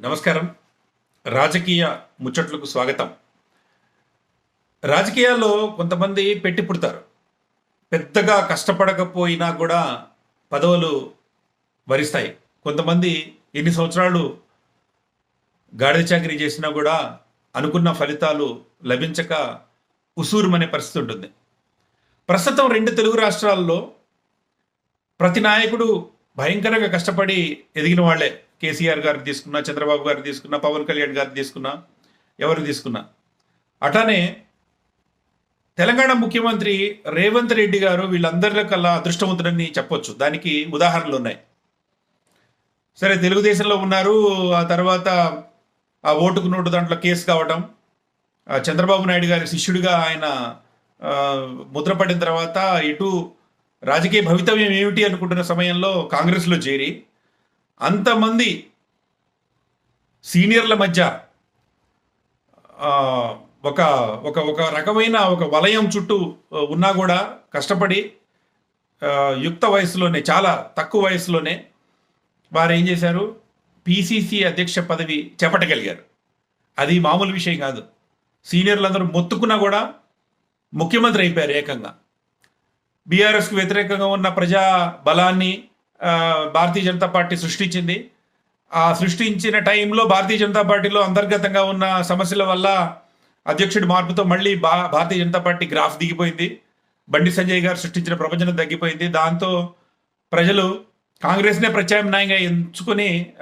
నమస్కారం. రాజకీయ ముచ్చట్లకు స్వాగతం. రాజకీయాల్లో కొంతమంది పెట్టి పుడతారు. పెద్దగా కష్టపడకపోయినా కూడా పదవులు వరిస్తాయి. కొంతమంది ఎన్ని సంవత్సరాలు గాడిద చాకరీ చేసినా కూడా అనుకున్న ఫలితాలు లభించక ఉసూరుమనే పరిస్థితి ఉంటుంది. ప్రస్తుతం రెండు తెలుగు రాష్ట్రాల్లో ప్రతి నాయకుడు భయంకరంగా కష్టపడి ఎదిగిన వాళ్ళే కేసీఆర్ గారు తీసుకున్నా చంద్రబాబు గారు తీసుకున్నా పవన్ కళ్యాణ్ గారు తీసుకున్నా ఎవరు తీసుకున్నా. అట్లానే తెలంగాణ ముఖ్యమంత్రి రేవంత్ రెడ్డి గారు వీళ్ళందరిలో కల్లా అదృష్టవంతుడని చెప్పొచ్చు. దానికి ఉదాహరణలు ఉన్నాయి. సరే తెలుగుదేశంలో ఉన్నారు. ఆ తర్వాత ఆ ఓటుకు నోటు దాంట్లో కేసు కావటం ఆ చంద్రబాబు నాయుడు గారి శిష్యుడిగా ఆయన ముద్రపడిన తర్వాత ఇటు రాజకీయ భవితవ్యం ఏమిటి అనుకుంటున్న సమయంలో కాంగ్రెస్లో చేరి అంతమంది సీనియర్ల మధ్య ఒక ఒక ఒక రకమైన ఒక వలయం చుట్టూ ఉన్నా కూడా కష్టపడి యుక్త వయసులోనే చాలా తక్కువ వయసులోనే వారు ఏం చేశారు? పీసీసీ అధ్యక్ష పదవి చేపట్టగలిగారు. అది మామూలు విషయం కాదు. సీనియర్లందరూ మొత్తుకున్నా కూడా ముఖ్యమంత్రి అయిపోయారు ఏకంగా. బీఆర్ఎస్కు వ్యతిరేకంగా ఉన్న ప్రజా బలాన్ని భారతీయ జనతా పార్టీ సృష్టించింది. ఆ సృష్టించిన టైంలో భారతీయ జనతా పార్టీలో అంతర్గతంగా ఉన్న సమస్యల వల్ల అధ్యక్షుడి మార్పుతో మళ్ళీ భా భారతీయ జనతా పార్టీ గ్రాఫ్ దిగిపోయింది. బండి సంజయ్ గారు సృష్టించిన ప్రపంచం తగ్గిపోయింది. దాంతో ప్రజలు కాంగ్రెస్నే ప్రత్యామ్నాయంగా ఎంచుకుని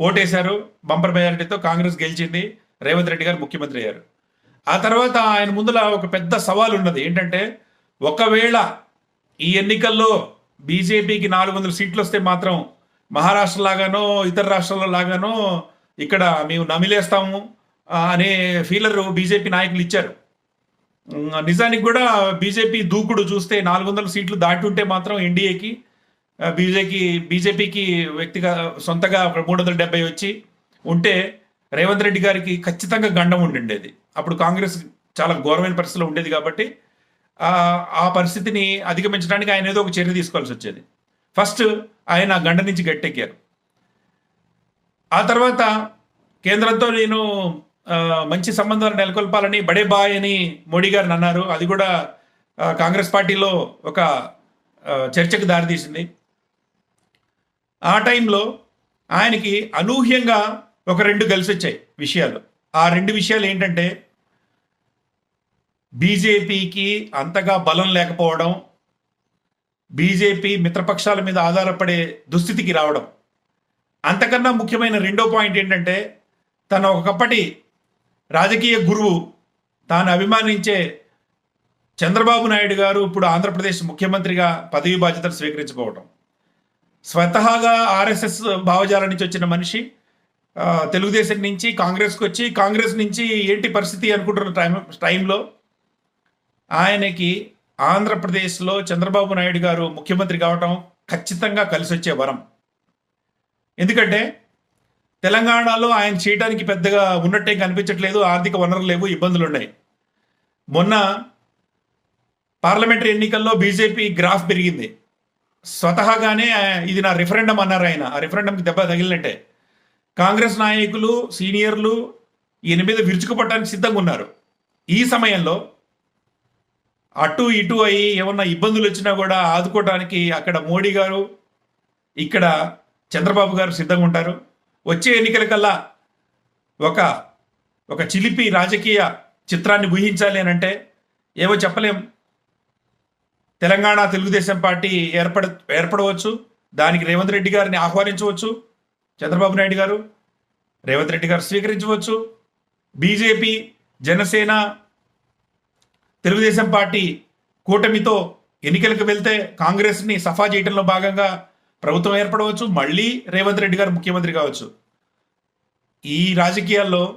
ఓటేశారు. బంపర్ మెజారిటీతో కాంగ్రెస్ గెలిచింది. రేవంత్ రెడ్డి గారు ముఖ్యమంత్రి అయ్యారు. ఆ తర్వాత ఆయన ముందుల ఒక పెద్ద సవాల్ ఉన్నది ఏంటంటే ఒకవేళ ఈ ఎన్నికల్లో బీజేపీకి నాలుగు వందల సీట్లు వస్తే మాత్రం మహారాష్ట్ర లాగానో ఇతర రాష్ట్రాల లాగానో ఇక్కడ మేము నమిలేస్తాము అనే ఫీలర్ బీజేపీ నాయకులు ఇచ్చారు. నిజానికి కూడా బీజేపీ దూకుడు చూస్తే నాలుగు వందల సీట్లు దాటి ఉంటే మాత్రం ఎన్డీఏకి బీజేపీ బీజేపీకి వ్యక్తిగా సొంతగా మూడు వందల డెబ్బై వచ్చి ఉంటే రేవంత్ రెడ్డి గారికి ఖచ్చితంగా గండం ఉండిండేది. అప్పుడు కాంగ్రెస్ చాలా ఘోరమైన పరిస్థితిలో ఉండేది కాబట్టి ఆ పరిస్థితిని అధిగమించడానికి ఆయన ఏదో ఒక చర్య తీసుకోవాల్సి వచ్చేది. ఫస్ట్ ఆయన గండ నుంచి గట్టెక్కారు. ఆ తర్వాత కేంద్రంతో నేను మంచి సంబంధాలు నెలకొల్పాలని బడే బాయ్ అని మోడీ గారిని అన్నారు అది కూడా కాంగ్రెస్ పార్టీలో ఒక చర్చకు దారితీసింది. ఆ టైంలో ఆయనకి అనూహ్యంగా ఒక రెండు కలిసి వచ్చాయి విషయాలు. ఆ రెండు విషయాలు ఏంటంటే బీజేపీకి అంతగా బలం లేకపోవడం బీజేపీ మిత్రపక్షాల మీద ఆధారపడే దుస్థితికి రావడం. అంతకన్నా ముఖ్యమైన రెండో పాయింట్ ఏంటంటే తన ఒకప్పటి రాజకీయ గురువు తాను అభిమానించే చంద్రబాబు నాయుడు గారు ఇప్పుడు ఆంధ్రప్రదేశ్ ముఖ్యమంత్రిగా పదవి బాధ్యతలు స్వీకరించుకోవటం స్వతహాగా ఆర్ఎస్ఎస్ భావజాల నుంచి వచ్చిన మనిషి తెలుగుదేశం నుంచి కాంగ్రెస్కి వచ్చి కాంగ్రెస్ నుంచి ఏంటి పరిస్థితి అనుకుంటున్న టైం టైంలో ఆయనకి ఆంధ్రప్రదేశ్లో చంద్రబాబు నాయుడు గారు ముఖ్యమంత్రి కావటం ఖచ్చితంగా కలిసి వచ్చే వరం. ఎందుకంటే తెలంగాణలో ఆయన చేయడానికి పెద్దగా ఉన్నట్టే కనిపించట్లేదు ఆర్థిక వనరులు లేవు ఇబ్బందులు ఉన్నాయి. మొన్న పార్లమెంటరీ ఎన్నికల్లో బీజేపీ గ్రాఫ్ పెరిగింది. స్వతహాగానే ఇది నా రిఫరెండం అన్నారు ఆయన. ఆ రిఫరెండంకి దెబ్బ తగిలినట్టే కాంగ్రెస్ నాయకులు సీనియర్లు ఈయన మీద విరుచుకుపట్టడానికి సిద్ధంగా ఉన్నారు. ఈ సమయంలో అటు ఇటు అయి ఏమన్నా ఇబ్బందులు వచ్చినా కూడా ఆదుకోవడానికి అక్కడ మోడీ గారు ఇక్కడ చంద్రబాబు గారు సిద్ధంగా ఉంటారు. వచ్చే ఎన్నికల కల్లా ఒక ఒక చిలిపి రాజకీయ చిత్రాన్ని ఊహించాలి అని అంటే ఏవో చెప్పలేం. తెలంగాణ తెలుగుదేశం పార్టీ ఏర్పడ ఏర్పడవచ్చు. దానికి రేవంత్ రెడ్డి గారిని ఆహ్వానించవచ్చు. చంద్రబాబు నాయుడు గారు రేవంత్ రెడ్డి గారు స్వీకరించవచ్చు. బీజేపీ జనసేన తెలుగుదేశం పార్టీ కూటమితో ఎన్నికలకు వెళ్తే కాంగ్రెస్ని సఫా చేయడంలో భాగంగా ప్రభుత్వం ఏర్పడవచ్చు మళ్ళీ రేవంత్ రెడ్డి గారు ముఖ్యమంత్రి కావచ్చు. ఈ రాజకీయాల్లో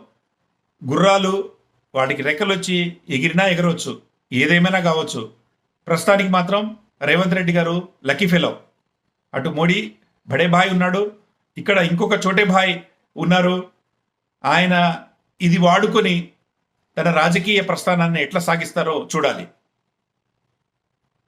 గుర్రాలు వాటికి రెక్కలు వచ్చి ఎగిరినా ఎగరవచ్చు ఏదేమైనా కావచ్చు. ప్రస్తుతానికి మాత్రం రేవంత్ రెడ్డి గారు లక్కీ ఫెలో. అటు మోడీ బడే భాయ్ ఉన్నాడు ఇక్కడ ఇంకొక చోటే భాయ్ ఉన్నారు. ఆయన ఇది వాడుకొని తన రాజకీయ ప్రస్థానాన్ని ఎట్లా సాగిస్తారో చూడాలి.